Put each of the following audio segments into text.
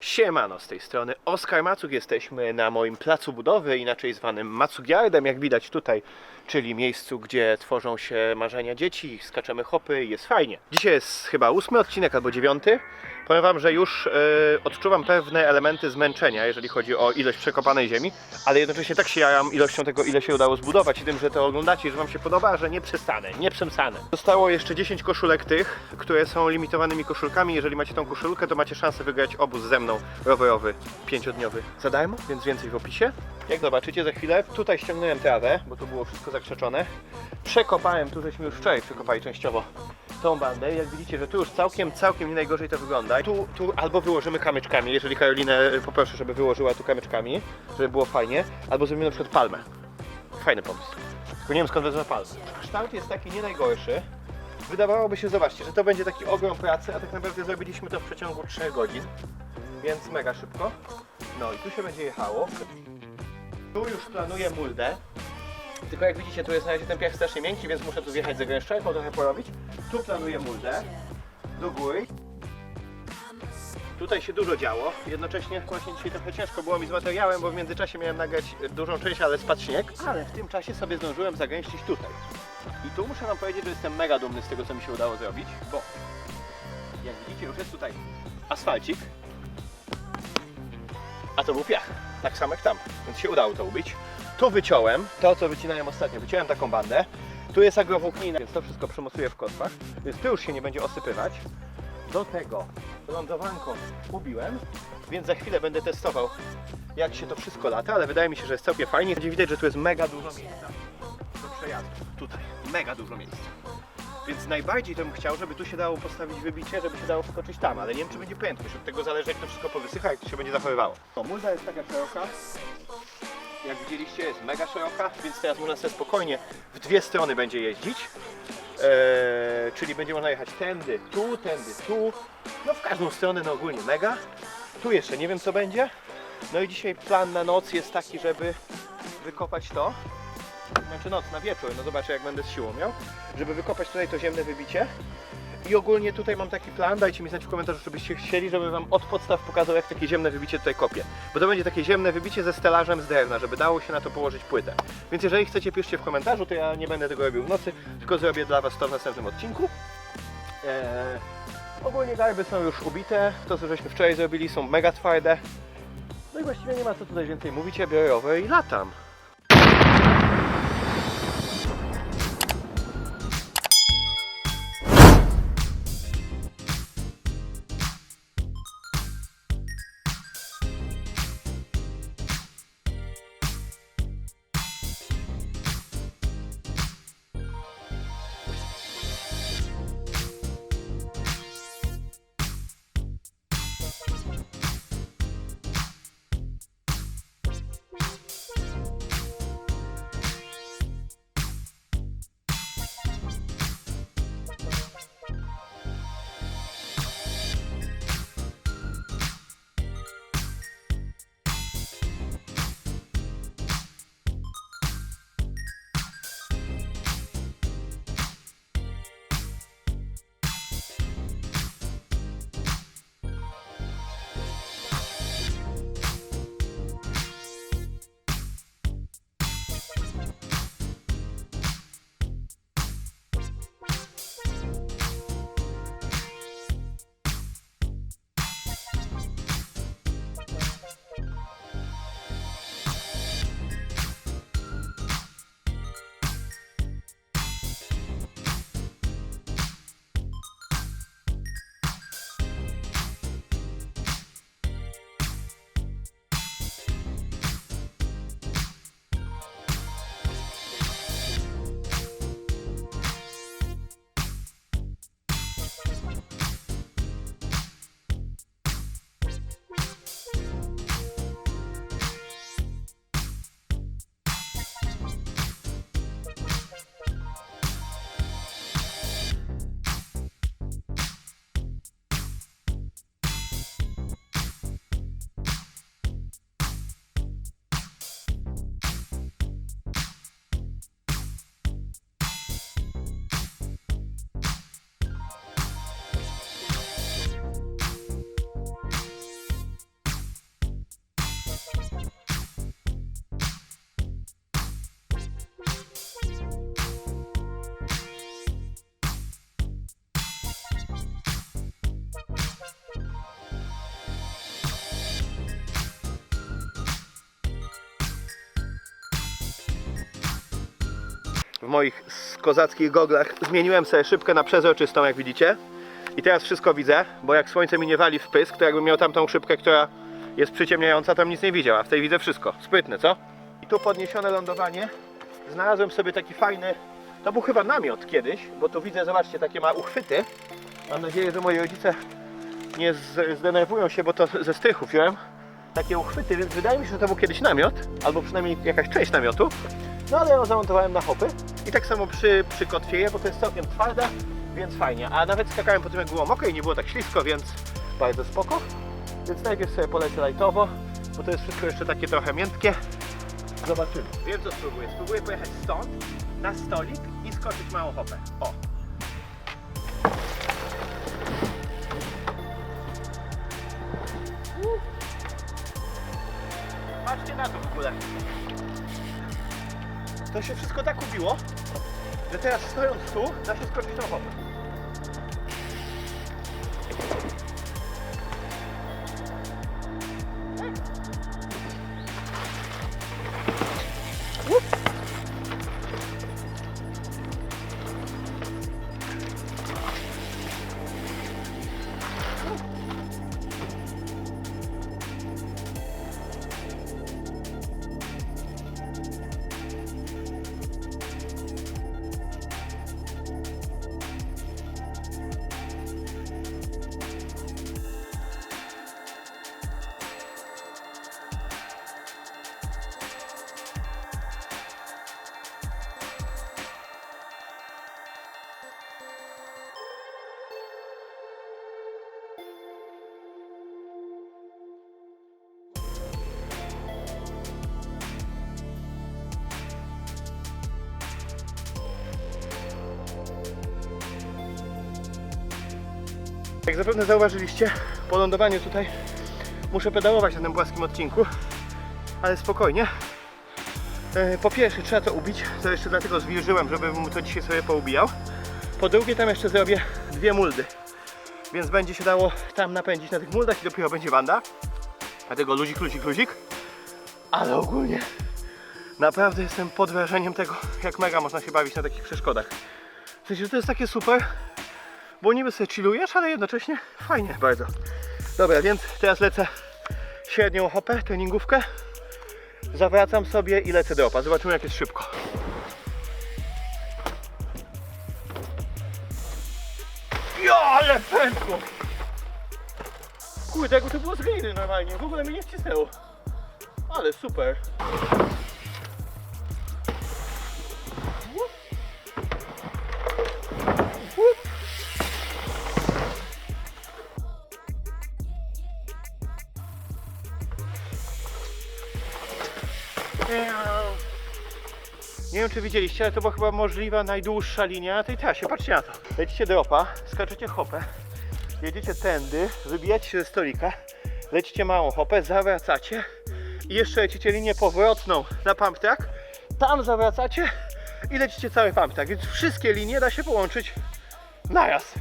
Siemano, z tej strony Oskar Macuk. Jesteśmy na moim placu budowy, inaczej zwanym Macugiardem, jak widać tutaj, czyli miejscu, gdzie tworzą się marzenia dzieci, skaczemy hopy i jest fajnie. Dzisiaj jest chyba ósmy odcinek albo dziewiąty. Powiem Wam, że już e, odczuwam pewne elementy zmęczenia, jeżeli chodzi o ilość przekopanej ziemi, ale jednocześnie tak się jaram ilością tego, ile się udało zbudować i tym, że to oglądacie, że Wam się podoba, że nie przestanę, nie przemsanę. Zostało jeszcze 10 koszulek tych, które są limitowanymi koszulkami. Jeżeli macie tą koszulkę, to macie szansę wygrać obóz ze mną rowerowy, pięciodniowy za darmo, więc więcej w opisie. Jak zobaczycie za chwilę, tutaj ściągnąłem trawę, bo tu było wszystko zakrzeczone. Przekopałem, tu żeśmy już wczoraj przekopali częściowo tą bandę. Jak widzicie, że tu już całkiem, całkiem nie najgorzej to wygląda. Tu, tu albo wyłożymy kamyczkami, jeżeli Karolinę poproszę, żeby wyłożyła tu kamyczkami, żeby było fajnie, albo zrobimy na przykład palmę. Fajny pomysł. Tylko nie wiem skąd wezmę palmę. Kształt jest taki nie najgorszy. Wydawałoby się, zobaczcie, że to będzie taki ogrom pracy, a tak naprawdę zrobiliśmy to w przeciągu 3 godzin, więc mega szybko. No i tu się będzie jechało. Tu już planuję muldę. Tylko jak widzicie, tu jest na razie ten piach strasznie miękki, więc muszę tu wjechać z zagęszczarką, trochę porobić. Tu planuję muldę. Do góry. Tutaj się dużo działo. Jednocześnie właśnie dzisiaj trochę ciężko było mi z materiałem, bo w międzyczasie miałem nagrać dużą część, ale spadł śnieg. Ale w tym czasie sobie zdążyłem zagęścić tutaj. I tu muszę wam powiedzieć, że jestem mega dumny z tego, co mi się udało zrobić, bo jak widzicie, już jest tutaj asfalcik, a to był piach. Tak samo jak tam, więc się udało to ubić. Tu wyciąłem to, co wycinałem ostatnio. Wyciąłem taką bandę. Tu jest agrowłóknina, więc to wszystko przymocuję w kotwach, więc tu już się nie będzie osypywać. Do tego lądowanką ubiłem, więc za chwilę będę testował, jak się to wszystko lata, ale wydaje mi się, że jest całkiem fajnie. Będzie widać, że tu jest mega dużo miejsca do przejazdu. Tutaj, mega dużo miejsca. Więc najbardziej to bym chciał, żeby tu się dało postawić wybicie, żeby się dało wskoczyć tam, ale nie wiem, czy będzie prędkość. Od tego zależy, jak to wszystko powysycha, jak to się będzie zachowywało. O, mulda jest taka szeroka. Jak widzieliście, jest mega szeroka, więc teraz można sobie spokojnie w dwie strony będzie jeździć. Eee, czyli będzie można jechać tędy, tu, tędy, tu. No w każdą stronę, no ogólnie mega. Tu jeszcze nie wiem, co będzie. No i dzisiaj plan na noc jest taki, żeby wykopać to. Znaczy noc na wieczór, no zobaczę jak będę z siłą miał. Żeby wykopać tutaj to ziemne wybicie. I ogólnie tutaj mam taki plan, dajcie mi znać w komentarzu, żebyście chcieli, żebym wam od podstaw pokazał, jak takie ziemne wybicie tutaj kopię. Bo to będzie takie ziemne wybicie ze stelażem z drewna, żeby dało się na to położyć płytę. Więc jeżeli chcecie, piszcie w komentarzu, to ja nie będę tego robił w nocy, tylko zrobię dla was to w następnym odcinku. Eee, ogólnie garby są już ubite, to co żeśmy wczoraj zrobili są mega twarde. No i właściwie nie ma co tutaj więcej mówić, ja biorę rower i latam. Moich kozackich goglach zmieniłem sobie szybkę na przezroczystą, jak widzicie. I teraz wszystko widzę, bo jak słońce mi nie wali w pysk, to jakbym miał tamtą szybkę, która jest przyciemniająca, tam nic nie widział, a w tej widzę wszystko. Sprytne, co? I tu podniesione lądowanie. Znalazłem sobie taki fajny, to był chyba namiot kiedyś, bo tu widzę, zobaczcie, takie ma uchwyty. Mam nadzieję, że moi rodzice nie zdenerwują się, bo to ze strychu wziąłem. Takie uchwyty, więc wydaje mi się, że to był kiedyś namiot, albo przynajmniej jakaś część namiotu. No ale ją zamontowałem na hopy i tak samo przy, przy kotwieje, bo to jest całkiem twarde, więc fajnie. A nawet skakałem po tym jak było mokre i nie było tak ślisko, więc bardzo spoko. Więc najpierw sobie polecę lightowo, bo to jest wszystko jeszcze takie trochę miętkie. Zobaczymy. Wiem co spróbuję. Spróbuję pojechać stąd na stolik i skoczyć małą hopę. O! Patrzcie na to w ogóle. To się wszystko tak ubiło, że teraz stojąc tu, da się skoczyć tą hopę. Jak zapewne zauważyliście, po lądowaniu tutaj muszę pedałować na tym płaskim odcinku, ale spokojnie. E, Po pierwsze trzeba to ubić, to jeszcze dlatego zwilżyłem, żebym mu to dzisiaj sobie poubijał. Po drugie tam jeszcze zrobię dwie muldy, więc będzie się dało tam napędzić na tych muldach i dopiero będzie banda. Dlatego luzik, luzik, luzik. Ale ogólnie naprawdę jestem pod wrażeniem tego, jak mega można się bawić na takich przeszkodach. W sensie, że to jest takie super, bo niby sobie chillujesz, ale jednocześnie fajnie bardzo. Dobra, więc teraz lecę średnią hopę, treningówkę. Zawracam sobie i lecę dropa. Zobaczymy jak jest szybko. Jo, ale pękło! Kurde, jakby to było z gliny normalnie, w ogóle mnie nie wcisnęło. Ale super. Nie wiem czy widzieliście, ale to była chyba możliwa najdłuższa linia na tej trasie. Patrzcie na to. Lecicie dropa, skaczecie hopę, jedziecie tędy, wybijacie się ze stolika, lecicie małą hopę, zawracacie i jeszcze lecicie linię powrotną na pump track, tam zawracacie i lecicie cały pump track, więc wszystkie linie da się połączyć naraz.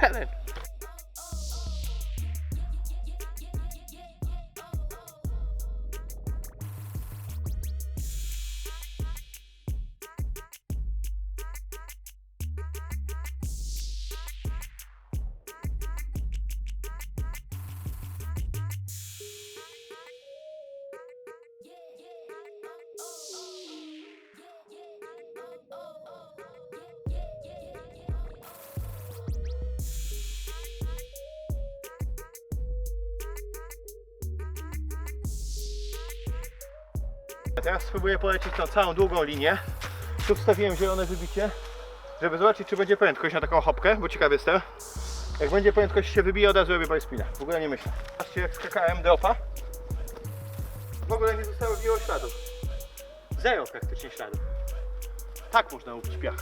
Challenge! A teraz spróbuję polecieć tą całą długą linię. Tu wstawiłem zielone wybicie, żeby zobaczyć czy będzie prędkość na taką hopkę, bo ciekaw jestem. Jak będzie prędkość się wybije, od razu robię spina. W ogóle nie myślę. Patrzcie jak skakałem dropa. W ogóle nie zostało wielu śladów. Zero praktycznie śladów. Tak można ubić piach.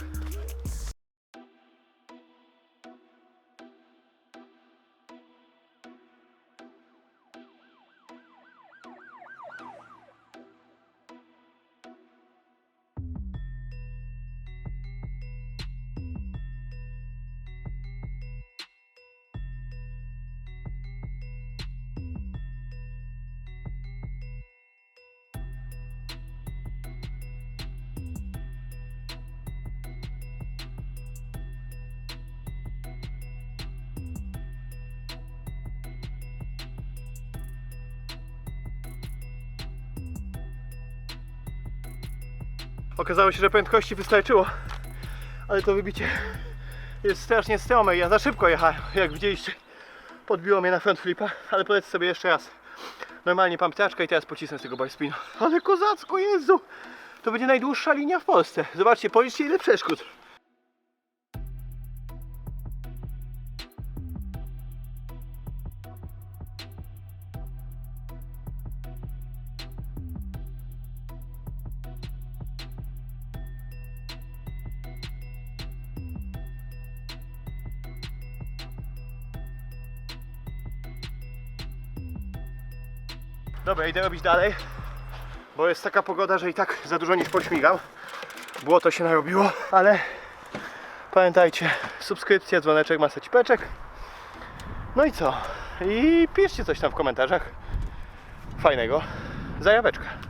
Okazało się, że prędkości wystarczyło, ale to wybicie jest strasznie strome ja za szybko jechałem, jak widzieliście. Podbiło mnie na front flipa, ale polecę sobie jeszcze raz. Normalnie pampiaczka i teraz pocisnę z tego boyspina. Ale kozacko, Jezu! To będzie najdłuższa linia w Polsce. Zobaczcie, policzcie ile przeszkód. Dobra, idę robić dalej, bo jest taka pogoda, że i tak za dużo niż pośmigam. Błoto się narobiło, ale pamiętajcie, subskrypcja, dzwoneczek, masa cipeczek. No i co? I piszcie coś tam w komentarzach fajnego. Zajaweczka.